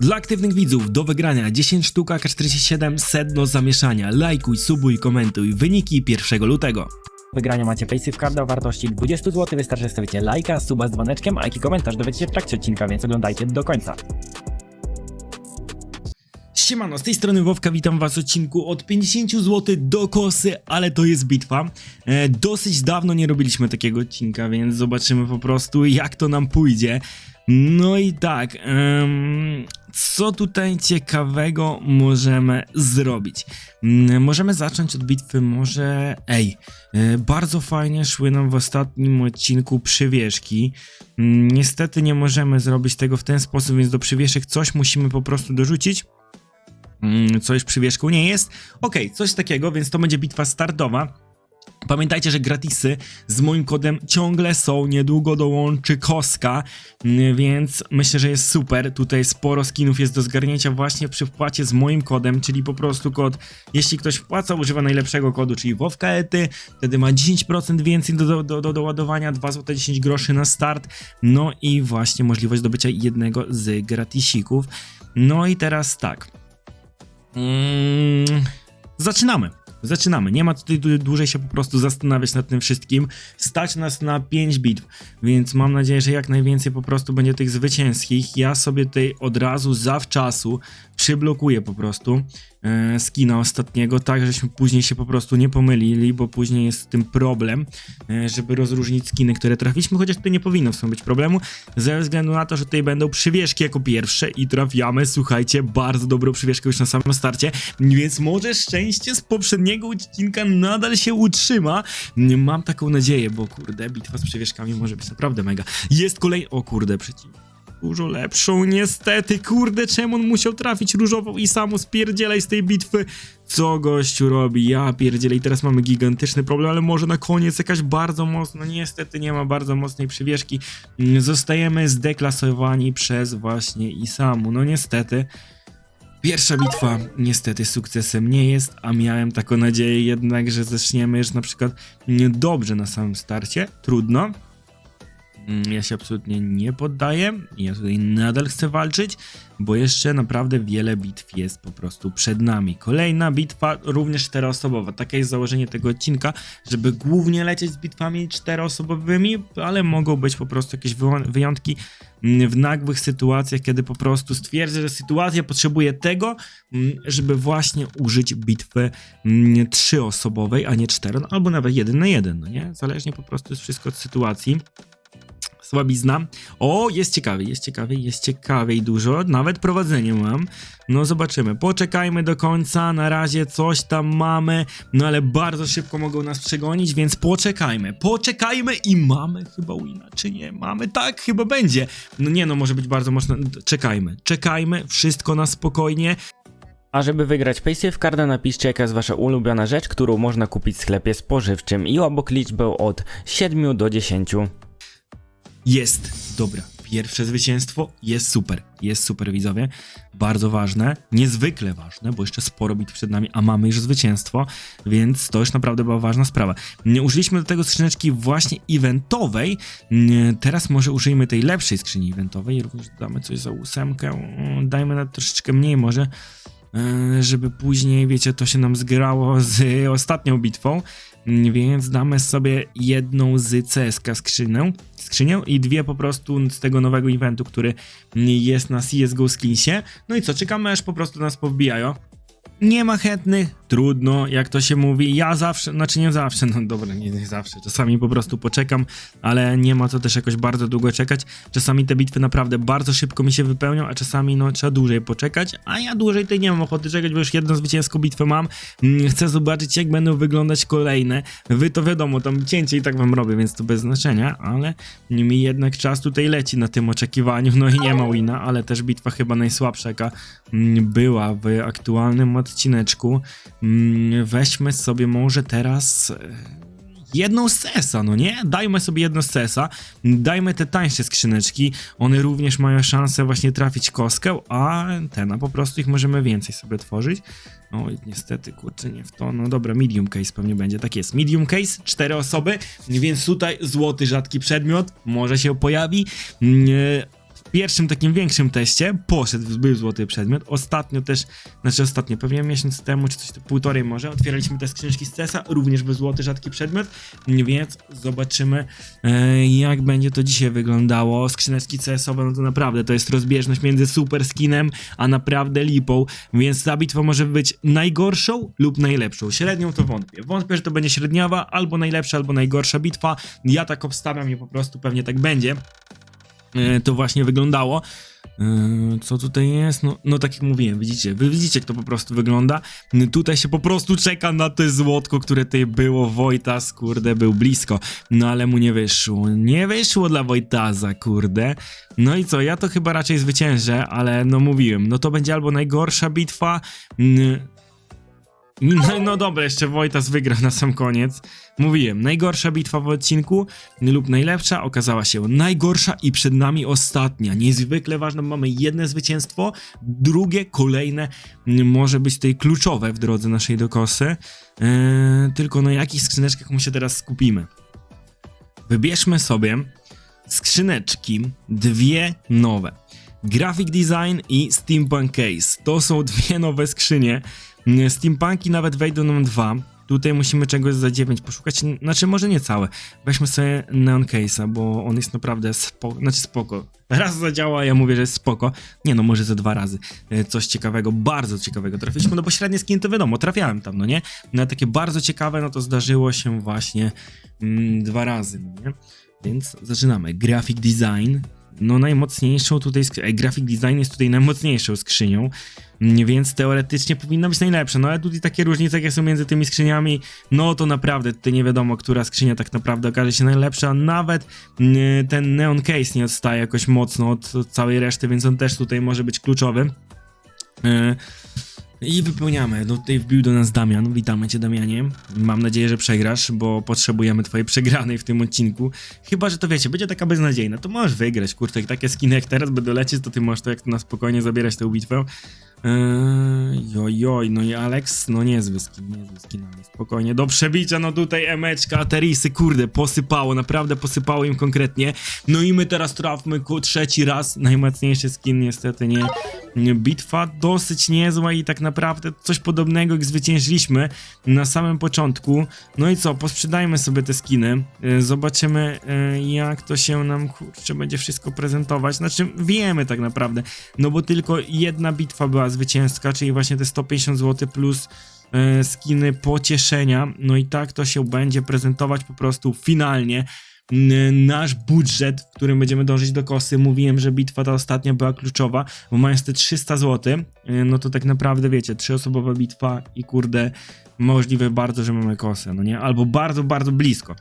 Dla aktywnych widzów do wygrania 10 sztuk AK-47 sedno zamieszania. Lajkuj, subuj, komentuj. Wyniki 1 lutego. wygrania macie Paysafe Carda o wartości 20 zł. Wystarczy, że stawicie lajka, suba z dzwoneczkiem, a jaki komentarz dowiecie się w trakcie odcinka, więc oglądajcie do końca. Siemano, z tej strony Wowka, witam was w odcinku od 50 zł do kosy, ale to jest bitwa. E, dosyć dawno nie robiliśmy takiego odcinka, więc zobaczymy po prostu jak to nam pójdzie. No i tak, co tutaj ciekawego możemy zrobić? Mm, Możemy zacząć od bitwy może... Ej, e, bardzo fajnie szły nam w ostatnim odcinku przywieszki. Mm, Niestety nie możemy zrobić tego w ten sposób, więc do przywieszek coś musimy po prostu dorzucić. Mm, coś przy nie jest. Okej, coś takiego, więc to będzie bitwa startowa. Pamiętajcie, że gratisy z moim kodem ciągle są, niedługo dołączy Koska, mm, więc myślę, że jest super. Tutaj sporo skinów jest do zgarnięcia właśnie przy wpłacie z moim kodem, czyli po prostu kod, jeśli ktoś wpłaca, używa najlepszego kodu, czyli WOWKETY, wtedy ma 10% więcej do, do, do, do doładowania, 2 zł 10 groszy na start, no i właśnie możliwość zdobycia jednego z gratisików. No i teraz tak. Mm, zaczynamy. Zaczynamy. Nie ma tutaj dłu- dłużej się po prostu zastanawiać nad tym wszystkim. Stać nas na 5 bitw, więc mam nadzieję, że jak najwięcej po prostu będzie tych zwycięskich. Ja sobie tutaj od razu zawczasu przyblokuję po prostu e, skina ostatniego, tak żeśmy później się po prostu nie pomylili, bo później jest z tym problem, e, żeby rozróżnić skiny, które trafiliśmy, chociaż tutaj nie powinno w sumie być problemu, ze względu na to, że tutaj będą przywieszki jako pierwsze i trafiamy, słuchajcie, bardzo dobrą przywieszkę już na samym starcie, więc może szczęście z poprzedniego odcinka nadal się utrzyma. Mam taką nadzieję, bo kurde, bitwa z przywieszkami może być naprawdę mega. Jest kolej... O kurde, przeciw. Dużo lepszą, niestety, kurde, czemu on musiał trafić różową i samo spierdzielaj z tej bitwy? Co gościu robi? Ja pierdzielę i teraz mamy gigantyczny problem, ale może na koniec jakaś bardzo mocna, niestety nie ma bardzo mocnej przywieszki. Zostajemy zdeklasowani przez właśnie Isamu, no niestety. Pierwsza bitwa niestety sukcesem nie jest, a miałem taką nadzieję jednak, że zaczniemy już na przykład dobrze na samym starcie. Trudno. Mm, Ja się absolutnie nie poddaję. Ja tutaj nadal chcę walczyć, bo jeszcze naprawdę wiele bitw jest po prostu przed nami. Kolejna bitwa również czteroosobowa. Takie jest założenie tego odcinka, żeby głównie lecieć z bitwami czteroosobowymi, ale mogą być po prostu jakieś wyjątki mm, w nagłych sytuacjach, kiedy po prostu stwierdzę, że sytuacja potrzebuje tego, mm, żeby właśnie użyć bitwy trzyosobowej, a nie cztero, no, albo nawet jeden na jeden, no nie? Zależnie po prostu jest wszystko od sytuacji słabizna. O, jest ciekawy, jest ciekawy, jest ciekawiej dużo. Nawet prowadzenie mam. No zobaczymy. Poczekajmy do końca. Na razie coś tam mamy. No ale bardzo szybko mogą nas przegonić, więc poczekajmy. Poczekajmy i mamy chyba wina, czy nie? Mamy? Tak, chyba będzie. No nie no, może być bardzo mocno. Czekajmy. Czekajmy. Wszystko na spokojnie. A żeby wygrać Paysafe Carda napiszcie jaka jest wasza ulubiona rzecz, którą można kupić w sklepie spożywczym i obok liczbę od 7 do 10. Jest. Dobra. Pierwsze zwycięstwo jest super. Jest super, widzowie. Bardzo ważne. Niezwykle ważne, bo jeszcze sporo bit przed nami, a mamy już zwycięstwo, więc to już naprawdę była ważna sprawa. Użyliśmy do tego skrzyneczki właśnie eventowej. Teraz może użyjmy tej lepszej skrzyni eventowej. Również damy coś za ósemkę. Mm, Dajmy na troszeczkę mniej może e, żeby później, wiecie, to się nam zgrało z ostatnią bitwą, więc damy sobie jedną z CSK skrzynę, skrzynię i dwie po prostu z tego nowego eventu, który jest na CSGO Skinsie. No i co, czekamy aż po prostu nas powbijają. Nie ma chętnych, trudno, jak to się mówi. Ja zawsze, znaczy nie zawsze, no dobra, nie, nie zawsze. Czasami po prostu poczekam, ale nie ma co też jakoś bardzo długo czekać. Czasami te bitwy naprawdę bardzo szybko mi się wypełnią, a czasami no trzeba dłużej poczekać. A ja dłużej tutaj nie mam ochoty czekać, bo już jedną zwycięską bitwę mam. Mm, Chcę zobaczyć, jak będą wyglądać kolejne. Wy to wiadomo, tam cięcie i tak wam robię, więc to bez znaczenia, ale mi jednak czas tutaj leci na tym oczekiwaniu. No i nie ma wina, ale też bitwa chyba najsłabsza, jaka mm, była w aktualnym odcineczku. Mm, Weźmy sobie może teraz e, jedną z no nie? Dajmy sobie jedno z dajmy te tańsze skrzyneczki, one również mają szansę właśnie trafić kostkę, a ten, a po prostu ich możemy więcej sobie tworzyć. Oj, niestety, kurczę, nie w to. No dobra, medium case pewnie będzie. Tak jest, medium case, cztery osoby, więc tutaj złoty, rzadki przedmiot może się pojawi. Pierwszym takim większym teście poszedł, był złoty przedmiot. Ostatnio też, znaczy ostatnio, pewnie miesiąc temu, czy coś, to półtorej może, otwieraliśmy te skrzyneczki z CESa, również był złoty rzadki przedmiot, więc zobaczymy e, jak będzie to dzisiaj wyglądało. Skrzyneczki CS-owe, no to naprawdę to jest rozbieżność między super skinem, a naprawdę lipą, więc ta bitwa może być najgorszą lub najlepszą. Średnią to wątpię. Wątpię, że to będzie średniawa, albo najlepsza, albo najgorsza bitwa. Ja tak obstawiam i po prostu pewnie tak będzie. E, to właśnie wyglądało. E, Co tutaj jest? No, no tak jak mówiłem, widzicie, wy widzicie jak to po prostu wygląda. N- Tutaj się po prostu czeka na to złotko, które tutaj było. Wojtas, kurde, był blisko. No ale mu nie wyszło. Nie wyszło dla Wojtaza, kurde. No i co, ja to chyba raczej zwyciężę, ale no mówiłem, no to będzie albo najgorsza bitwa. No, no dobra, jeszcze Wojtas wygra na sam koniec. Mówiłem, najgorsza bitwa w odcinku lub najlepsza okazała się najgorsza i przed nami ostatnia. Niezwykle ważne, mamy jedno zwycięstwo, drugie, kolejne może być tutaj kluczowe w drodze naszej do kosy. Eee, tylko na jakich skrzyneczkach my się teraz skupimy? Wybierzmy sobie skrzyneczki, dwie nowe. Graphic Design i Steampunk Case. To są dwie nowe skrzynie. Mm, Steampunki nawet wejdą nam dwa. Tutaj musimy czegoś za 9 poszukać, znaczy może nie całe. Weźmy sobie Neon Case'a, bo on jest naprawdę spoko, znaczy spoko. Raz zadziała, ja mówię, że jest spoko. Nie no, może ze dwa razy. E, Coś ciekawego, bardzo ciekawego trafiliśmy, no bo średnie skin to wiadomo, trafiałem tam, no nie? No takie bardzo ciekawe, no to zdarzyło się właśnie mm, dwa razy, no nie? Więc zaczynamy. Graphic Design. No najmocniejszą tutaj, Ej, Graphic Design jest tutaj najmocniejszą skrzynią, więc teoretycznie powinna być najlepsza, no ale tutaj takie różnice jakie są między tymi skrzyniami, no to naprawdę tutaj nie wiadomo, która skrzynia tak naprawdę okaże się najlepsza, nawet mm, ten Neon Case nie odstaje jakoś mocno od, całej reszty, więc on też tutaj może być kluczowy. E, I wypełniamy. No tutaj wbił do nas Damian. Witamy cię, Damianie. Mam nadzieję, że przegrasz, bo potrzebujemy twojej przegranej w tym odcinku. Chyba, że to wiecie, będzie taka beznadziejna, to możesz wygrać, kurczę, jak takie skiny jak teraz będą lecieć, to ty możesz to jak na spokojnie zabierać tę bitwę. Eee, joj, joj, no i Alex, no niezły skin, niezły skin, ale spokojnie, do przebicia, no tutaj emeczka, aterisy, kurde, posypało, naprawdę posypało im konkretnie, no i my teraz trafmy ku trzeci raz, najmocniejszy skin, niestety nie, nie, bitwa dosyć niezła i tak naprawdę coś podobnego jak zwyciężyliśmy na samym początku, no i co, posprzedajmy sobie te skiny, e, zobaczymy e, jak to się nam, kurczę, będzie wszystko prezentować, znaczy wiemy tak naprawdę, no bo tylko jedna bitwa była zwycięska, czyli właśnie te 150 zł plus e, skiny pocieszenia. No i tak to się będzie prezentować po prostu finalnie. Nasz budżet, w którym będziemy dążyć do kosy, mówiłem, że bitwa ta ostatnia była kluczowa, bo mając te 300 zł, e, no to tak naprawdę wiecie, trzyosobowa bitwa i kurde, możliwe bardzo, że mamy kosę, no nie? Albo bardzo, bardzo blisko.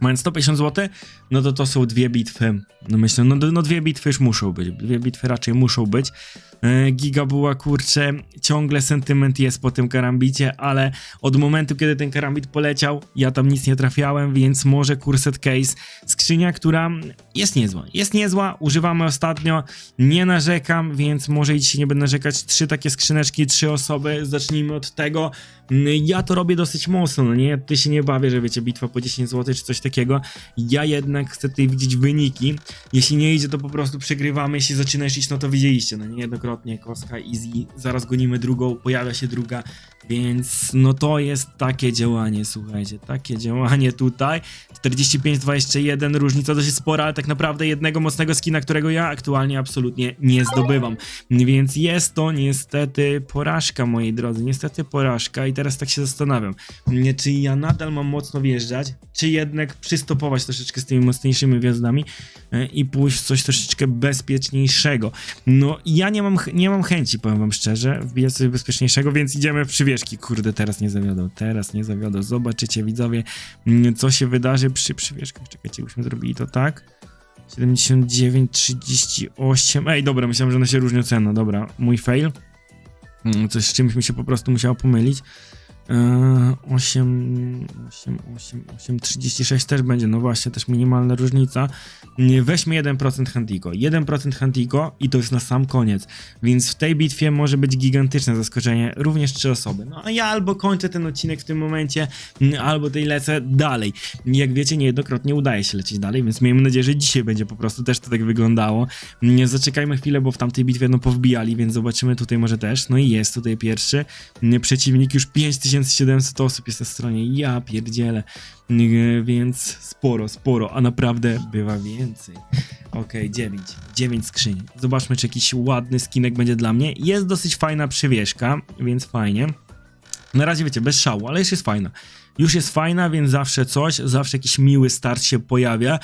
Mając 150 zł, no to to są dwie bitwy. No myślę, no, no dwie bitwy już muszą być. Dwie bitwy raczej muszą być. E, Giga była, kurczę, ciągle sentyment jest po tym karambicie, ale od momentu, kiedy ten karambit poleciał, ja tam nic nie trafiałem, więc może Curset Case, skrzynia, która jest niezła. Jest niezła, używamy ostatnio, nie narzekam, więc może i dzisiaj nie będę narzekać. Trzy takie skrzyneczki, trzy osoby, zacznijmy od tego. Mm, Ja to robię dosyć mocno, no nie? Ty się nie bawię, że wiecie, bitwa po 10 zł czy coś takiego. Ja jednak chcę tutaj widzieć wyniki. Jeśli nie idzie, to po prostu przegrywamy. Jeśli zaczyna iść, no to widzieliście, no niejednokrotnie koska easy, zaraz gonimy drugą, pojawia się druga, więc no to jest takie działanie, słuchajcie, takie działanie tutaj. 45-21, różnica dość spora, ale tak naprawdę jednego mocnego skina, którego ja aktualnie absolutnie nie zdobywam. Więc jest to niestety porażka, moi drodzy, niestety porażka i teraz tak się zastanawiam, czy ja nadal mam mocno wjeżdżać, czy jednak przystopować troszeczkę z tymi mocniejszymi gwiazdami e, i pójść w coś troszeczkę bezpieczniejszego. No ja nie mam, nie mam chęci, powiem wam szczerze, wbijać coś bezpieczniejszego, więc idziemy w Kurde, teraz nie zawiodą, teraz nie zawiodą. Zobaczycie widzowie, mm, co się wydarzy przy przywieszkach. Czekajcie, byśmy zrobili to tak. 79, 38. Ej, dobra, myślałem, że one się różnią cena. Dobra, mój fail. Mm, Coś z czymś mi się po prostu musiało pomylić. Eee, 8, 8, 8, 8, 36 też będzie, no właśnie, też minimalna różnica. Weźmy 1% Hantico. 1% Hantico i to jest na sam koniec. Więc w tej bitwie może być gigantyczne zaskoczenie, również trzy osoby. No a ja albo kończę ten odcinek w tym momencie, mm, albo tej lecę dalej. Jak wiecie, niejednokrotnie udaje się lecieć dalej, więc miejmy nadzieję, że dzisiaj będzie po prostu też to tak wyglądało. Zaczekajmy chwilę, bo w tamtej bitwie no powbijali, więc zobaczymy tutaj może też. No i jest tutaj pierwszy. Nie, Przeciwnik już 5700 osób jest na stronie. Ja pierdzielę. Nie, Więc sporo, sporo, a naprawdę bywa więcej. Okej, 9. 9 skrzyń. Zobaczmy, czy jakiś ładny skinek będzie dla mnie. Jest dosyć fajna przywieszka, więc fajnie. Na razie wiecie, bez szału, ale już jest fajna. Już jest fajna, więc zawsze coś, zawsze jakiś miły start się pojawia.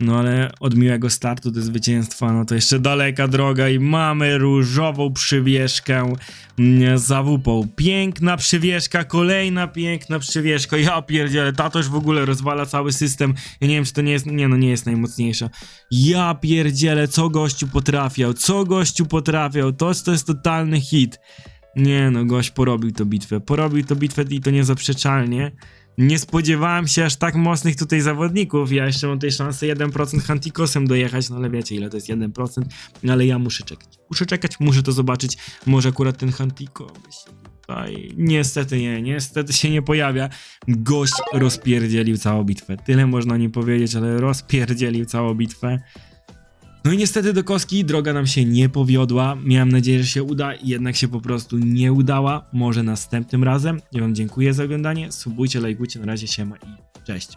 No ale od miłego startu do zwycięstwa, no to jeszcze daleka droga i mamy różową przywieszkę mm, za wupą. Piękna przywieszka, kolejna piękna przywieszka. Ja pierdzielę, tato już w ogóle rozwala cały system. Ja nie wiem, czy to nie jest, nie no, nie jest najmocniejsza. Ja pierdzielę, co gościu potrafiał, co gościu potrafiał, to, to jest totalny hit. Nie no, gość porobił to bitwę. Porobił to bitwę i to niezaprzeczalnie. Nie spodziewałem się aż tak mocnych tutaj zawodników. Ja jeszcze mam tutaj szansę 1% Hantikosem dojechać, no ale wiecie ile to jest 1%, No ale ja muszę czekać. Muszę czekać, muszę to zobaczyć. Może akurat ten Hantiko tutaj... Niestety nie, niestety się nie pojawia. Gość rozpierdzielił całą bitwę. Tyle można nie powiedzieć, ale rozpierdzielił całą bitwę. No i niestety do kostki droga nam się nie powiodła. Miałem nadzieję, że się uda, jednak się po prostu nie udała. Może następnym razem. Ja wam dziękuję za oglądanie. Subujcie, lajkujcie, na razie siema i cześć.